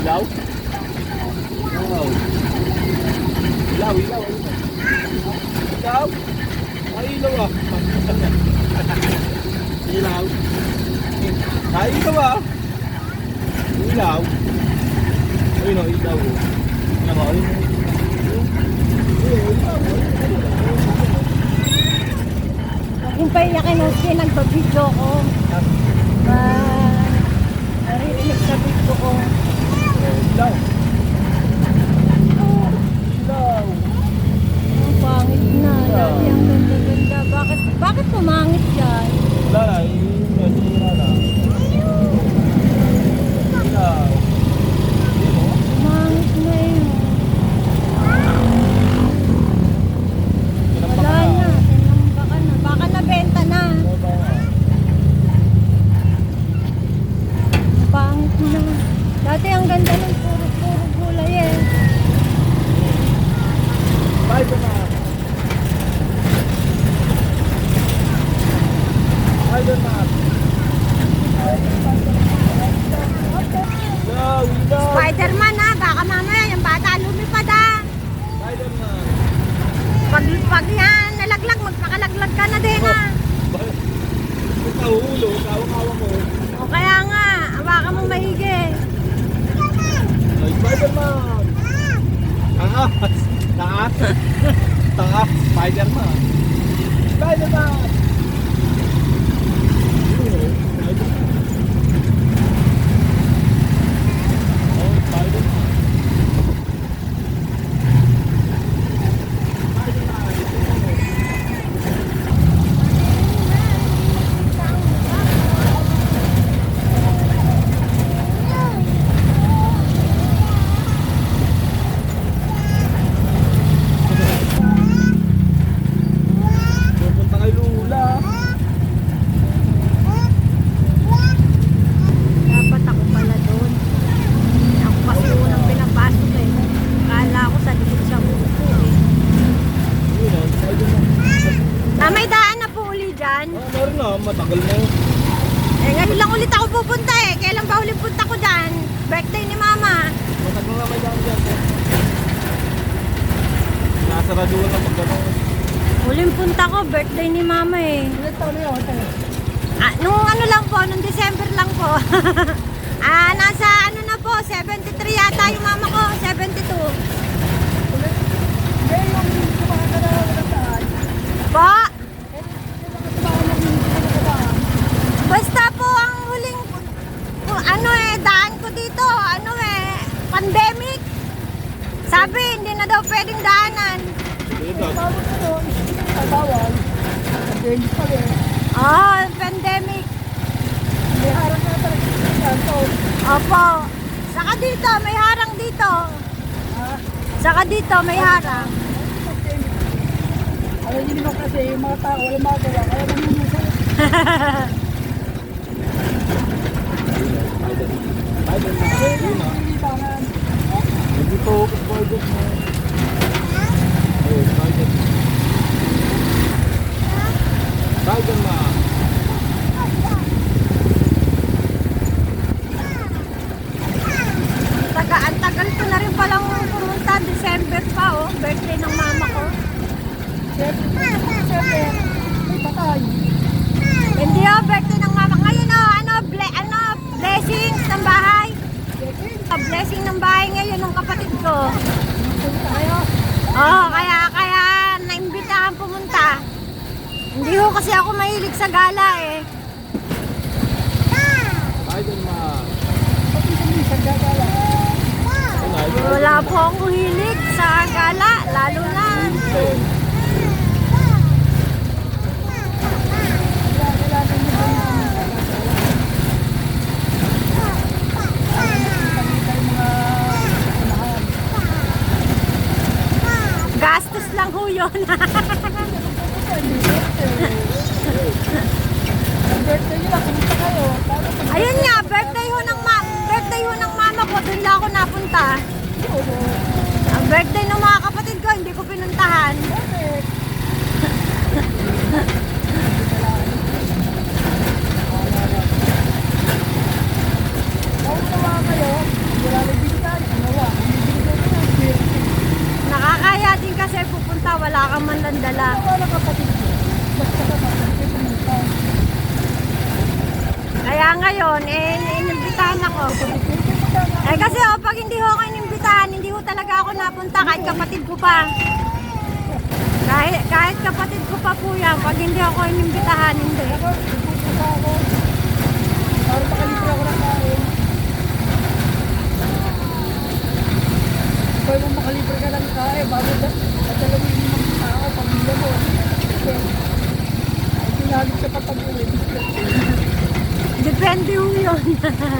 ilaw. Wow. Ilaw, ilaw. Ilaw. Ay, ilaw ah. ilaw. Ay, ilaw ah. Ilaw. Ay, no, ilaw. Ano ba? Yung paiyakin ng sinang pag-video ko. Spider-Man ha, baka mamaya yung bata lumipad ha. Pag, pag yan nalaglag, magpakalaglag ka na din ha. O kaya nga, hawakan mo maigi. Spider-Man! Taas! Taas! Taas! Spider-Man! Spider-Man! Oh, Spider-Man. Pupunta kay Lula. Dapat ako pala doon. Ako kasi unang pinapasok eh. Kala ko sa likod siya upo eh. Yun oh, Spider-Man. Ah, may daan na po uli dyan. Ah, meron na. Matagal na yun. Eh, ngayon lang ulit ako pupunta eh. Kailan ba ulit punta ko dyan? Birthday ni mama. Matagal na may daan dyan. Nasaraduan na pag gano'n. Huling punta ko, birthday ni mama eh. Ilan taon na yun? Ah, nung ano lang po, nung December lang po. ah, nasa ano na po, 73 yata yung mama ko, 72. Po? Basta po ang huling, po- ano eh, daan ko dito, ano eh, pandemic. Sabi, hindi na daw pwedeng daanan. Oh, pandemic. Opo. Saka dito, may harang dito. Saka dito, may harang. Alam niyo naman kasi yung mga tao walang magawa, kaya. Spider-Man. Yun ah. Libangan. Hindi po ako Spider-Man. Oh, Spider-Man. Taga, ang tagal palang pumunta. December pa, oh. Birthday ng mama ko. Patay. Hindi, oh. Birthday ng mama. Ngayon, oh. Ano, ble, ano, bahay. Ah, blessing ng bahay ngayon ng kapatid ko. Tayo. Oo, kaya, kaya naimbitahan pumunta. Kasi ako mahilig sa gala eh. Ayun ah, yun. Wala po akong hilig sa gala, lalo na. Gastos lang ho yun. Ang birthday nila, kumusta kayo? Ayun nga, birthday ho ng ma birthday ho ng mama ko, doon lang ako napunta. Ang birthday ng mga kapatid ko, hindi ko pinuntahan. Birthday. Nakakaya din kasi pupunta, wala kang mandandala. Wala kapatid ko. Basta kapatid ko pumunta. Kaya ngayon, eh, inimbitahan ako. Eh kasi oh, pag hindi ho ako inimbitahan, hindi ko talaga ako napunta kahit kapatid ko pa. Kahit, kahit kapatid ko pa po yan, pag hindi ako inimbitahan, hindi. Para makalibre ako ng kain. Yung makalibre ka ng kain, bago at alam mo yung limang tao, pamilya mo. Ay pinalit ka pa pag-uwi. Depende ho yun.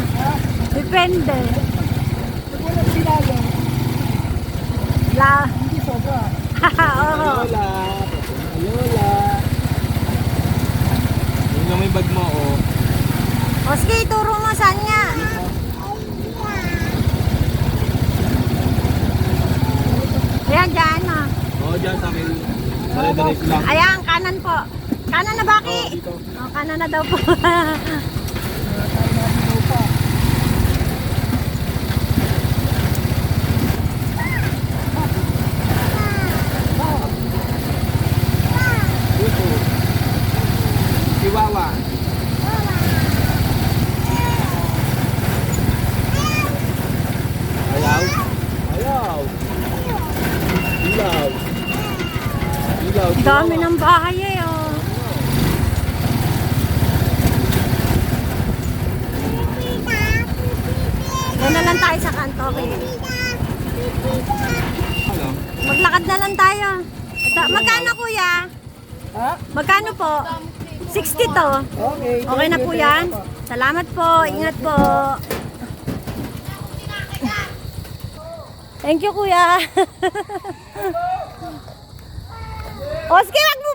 Depende. Pag walang sinalo, La. hindi sobra. Oo. Lola. Lola. Yun lang may bag mo, oh. O sige, turo mo saan niya. Ayan, dyan ah. Oo, dyan sa akin. Dali-dali. Ayan, kanan po. Kanan na baki. dito. O, kanan na daw po. Wala tayo namin pa. Dito. Chihuahua. Ayaw. Ayaw. Ilaw. Ilaw. Ang dami ng bahay eh, oh. Doon na lang tayo sa kanto, okay? Maglakad na lang tayo. Ito, magkano kuya? Ha? Magkano po? 60 to. Okay. Okay na po yan? Salamat po. Ingat po. Thank you, kuya. o, sige, wag mo.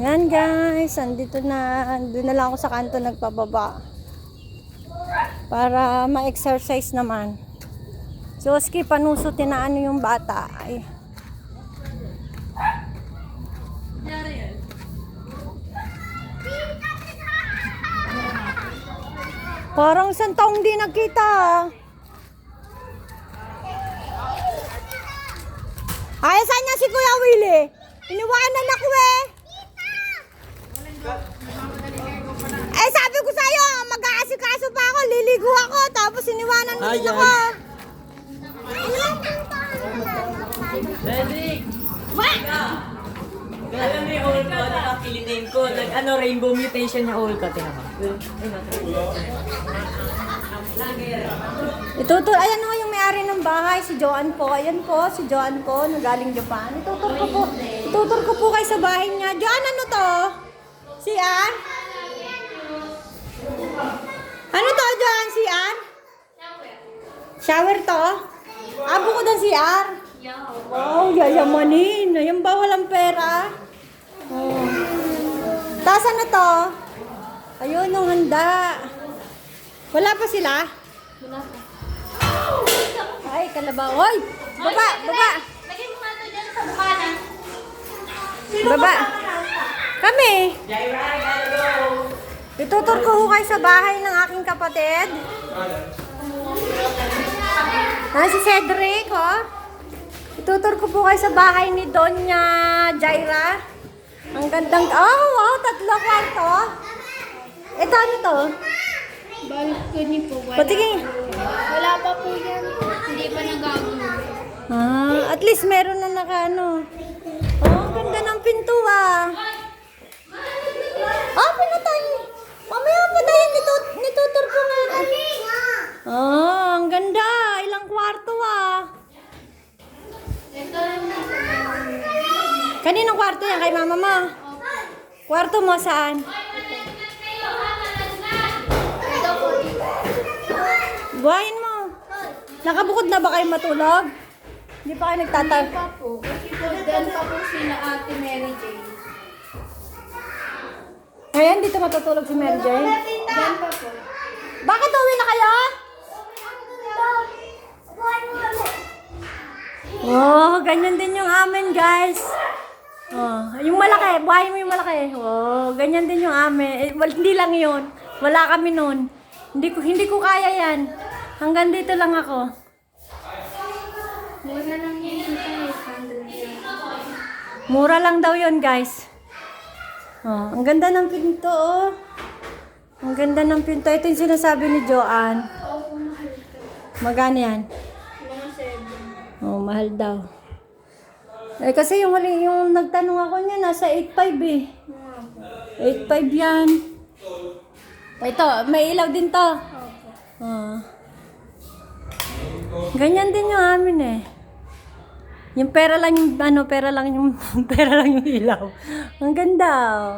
Yan, guys. Andito na. Doon na lang ako sa kanto nagpababa. Para ma-exercise naman. Si Oski, panusutin na ano yung bata. Ay. Parang isang taong di nagkita. ah. Ay, saan si Kuya Willie? Iniwanan ako eh. Eh, sabi ko sa'yo, mag-aasikaso pa ako, liligo ako, tapos iniwanan mo din ako. Alam mo yung old ko, nakakilitin ko. Nag, ano, rainbow mutation yung old ko. Tingnan mo. Itutur, ayan o yung may-ari ng bahay, si Joan po. Ayan po, si Joan po, nagaling Japan. Itutur ko po, itutur ko po kayo sa bahay niya. Joan, ano to? Si Ann? Ano to, Joan? Si Ann? Shower to? Ah, bukod ang CR? Wow, yayamanin. Ayan ba, walang pera? Oh. Tapos ano to? Ayun, nung handa. Wala pa sila? Ay, kalabaw. Hoy! Baba! Baba! Lagyan mo nga ito dyan sa bukana. Baba! Kami! Itutur ko ho kayo sa bahay ng aking kapatid. Ah, si Cedric, oh. Itutur ko po kayo sa bahay ni Donya Jaira. Ang gandang... Oh, wow! Tatlo kwarto. Ito, ano to? Balcony po. Wala, Patingin. wala pa po yan. Pa. Ah, at least meron na naka ano. Oh, ang ganda ng pinto ah. Ah, pinatay. Mamaya patayin nito, nitutur ko nga. Ah, ang ganda. Ilang kwarto ah. Kaninong kwarto yan kay mama mo? Kwarto mo saan? Buhayin mo. Nakabukod na ba kayo matulog? Hindi pa kayo nagtatag? Pa po. Kasi po, dyan pa po sila ate Mary Jane. Ayan, dito matutulog si Mary Jane. Dyan pa po. Bakit uwi na kayo? Oh, ganyan din yung amin, guys. Oh, yung malaki, buhay mo yung malaki. Oh, ganyan din yung amin. Eh, wal, hindi lang yun. Wala kami noon. Hindi ko hindi ko kaya yan. Hanggang dito lang ako. Muna lang yun dito. 100 yan. Mura lang daw yun, guys. Oh, ang ganda ng pinto, oh. Ang ganda ng pinto. Ito yung sinasabi ni Joanne. Magkano yan? mahal daw. Eh, kasi yung yung nagtanong ako niya, nasa 8.5 eh. 8.5 yan. Ito, may ilaw din to. Ah. Ganyan din yung amin eh. Yung pera lang yung, ano, pera lang yung, pera lang yung ilaw. Ang ganda oh.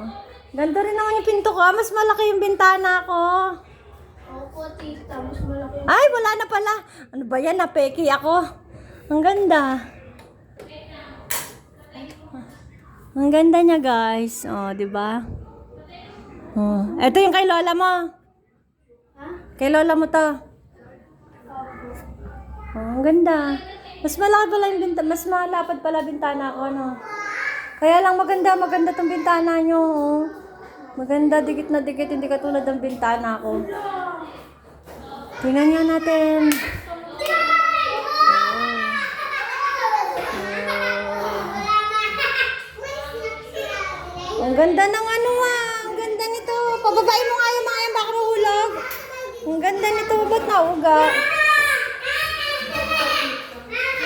Ganda rin naman yung pinto ko. Ah, Mas malaki yung bintana ko. Opo, tita. Mas malaki. Ay, wala na pala. Ano ba yan? Napeki ako. Ang ganda. Ang ganda niya, guys. Oh, di ba? Oh. Ito yung kay lola mo. Kay lola mo to. Oh, ang ganda. Mas malaki pala yung bintana. Mas malapad pala bintana ko, no? Kaya lang maganda, maganda tong bintana nyo. Oh. Maganda, dikit na dikit. Hindi katulad ng bintana ko. Tingnan nga natin. Ang ganda ng ano ah. Ang ganda nito. Pababain mo nga yung mga yan. Baka mahulog. Ang ganda nito. Ba't nauga?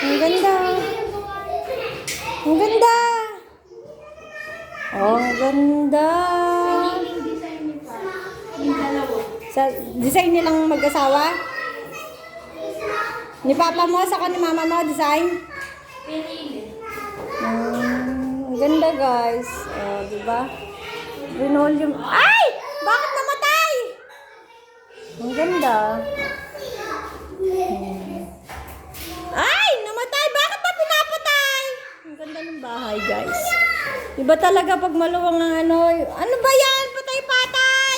Ang ganda. Ang ganda. Oh, ganda. Sa design nilang mag-asawa? Ni papa mo, saka ni mama mo, design? Mm, ang ganda guys. Oh, di ba? Linoleum. Ay! Bakit namatay? Ang ganda. Hmm. Ganda ng bahay guys. Iba talaga pag maluwang ang ano. Ano ba yan? Patay-patay!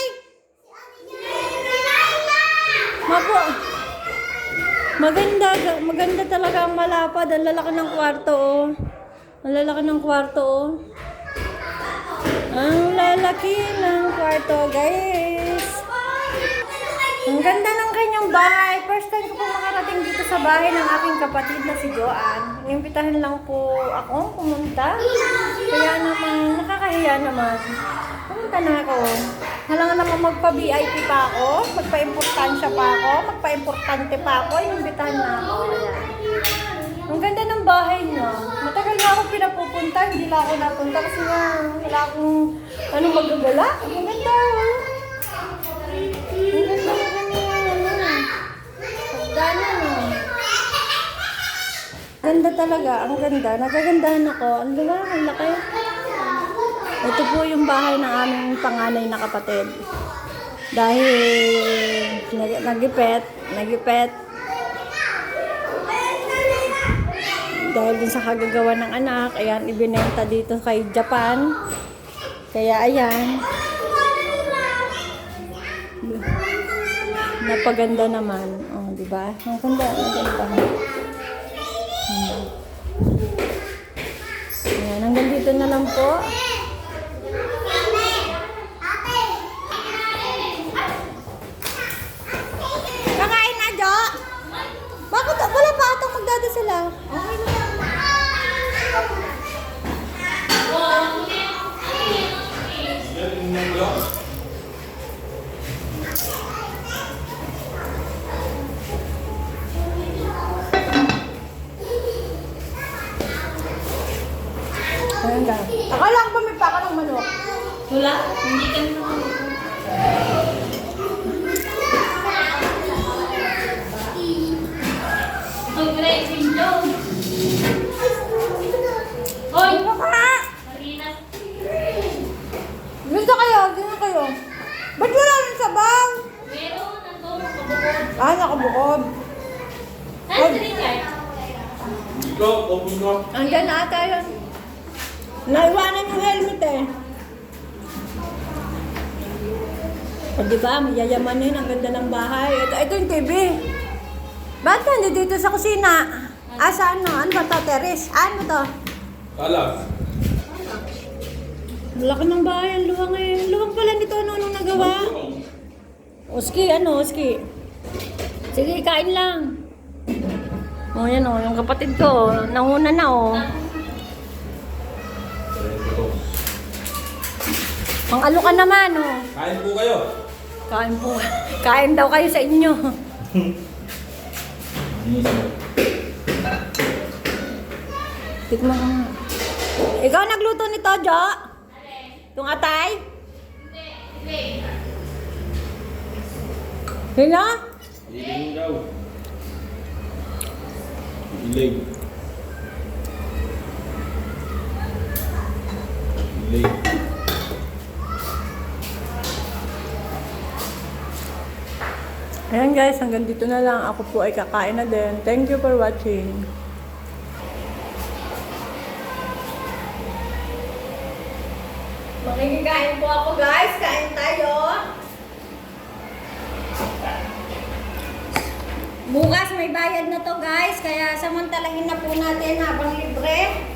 Mapo. Maganda, maganda talaga ang malapad. Ang lalaki ng kwarto, oh. Ang lalaki ng kwarto, oh. Ang lalaki ng kwarto, guys. Ang ganda ng kanyang bahay. First time ko po makarating dito sa bahay ng aking kapatid na si Joanne. Inimbitahan lang po ako pumunta. Kaya naman, nakakahiya naman. Pumunta na ako. Halangan naman magpa-VIP pa ako. Magpa-importansya pa ako. Magpa-importante pa ako. Inimbitahan na ako. Ang ganda ng bahay niya. Matagal na ako pinapupunta, hindi lang ako napunta kasi nga wala akong ano magagala. Ang ganda oh. Ang ganda ng kanyang ano. Pagdanan oh. Ganda talaga, ang ganda. Nagagandahan ako. Ang diba? Ang laki. Ito po yung bahay ng aming panganay na kapatid. Dahil nag- nagipet, nagipet, dahil din sa kagagawa ng anak, ayan, ibinenta dito kay Japan. Kaya ayan, napaganda naman. Oh, di ba? Ang ganda, ang ganda. Hmm. Ayan, hanggang dito na lang po. Kakain na, Jo! Bakit wala pa atong magdadasala? Okay na. Akala ko ba may paka ng manok? Wala, hindi ka naman. Ang great window. Hoy! Ano ka? Marina. Gusto kayo, gusto kayo. Ba't wala ng sabaw? Meron, nandun, kabukod. Ah, nakabukod. Saan si Richard? Ikaw, open ka. Andyan na ata yun. Naiwanan yung helmet eh. O di may yayamanin, ang ganda ng bahay. Ito, ito yung TV. Ba't ka hindi dito sa kusina? Ah, sa ano? Ano ba to, terrace? Ah, Ano to? Alas. Laki ng bahay, ang luwang eh. Luwang pala nito, ano, nung nagawa? Oski, ano, Oski? Sige, kain lang. O, yan o, yung kapatid ko, nanguna na o. Ang alo ka naman o. Kain po kayo. Kain po. Kain daw kayo sa inyo. Tikman ka nga. Ikaw nagluto nito, Jo? Itong atay? Hindi. Hindi. Hina? Iling daw. Iling. Iling. Ayan guys, hanggang dito na lang. Ako po ay kakain na din. Thank you for watching. Mangingigain po ako guys. Kain tayo. Bukas may bayad na to guys. Kaya samantalahin na po natin habang libre.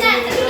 ちゃ。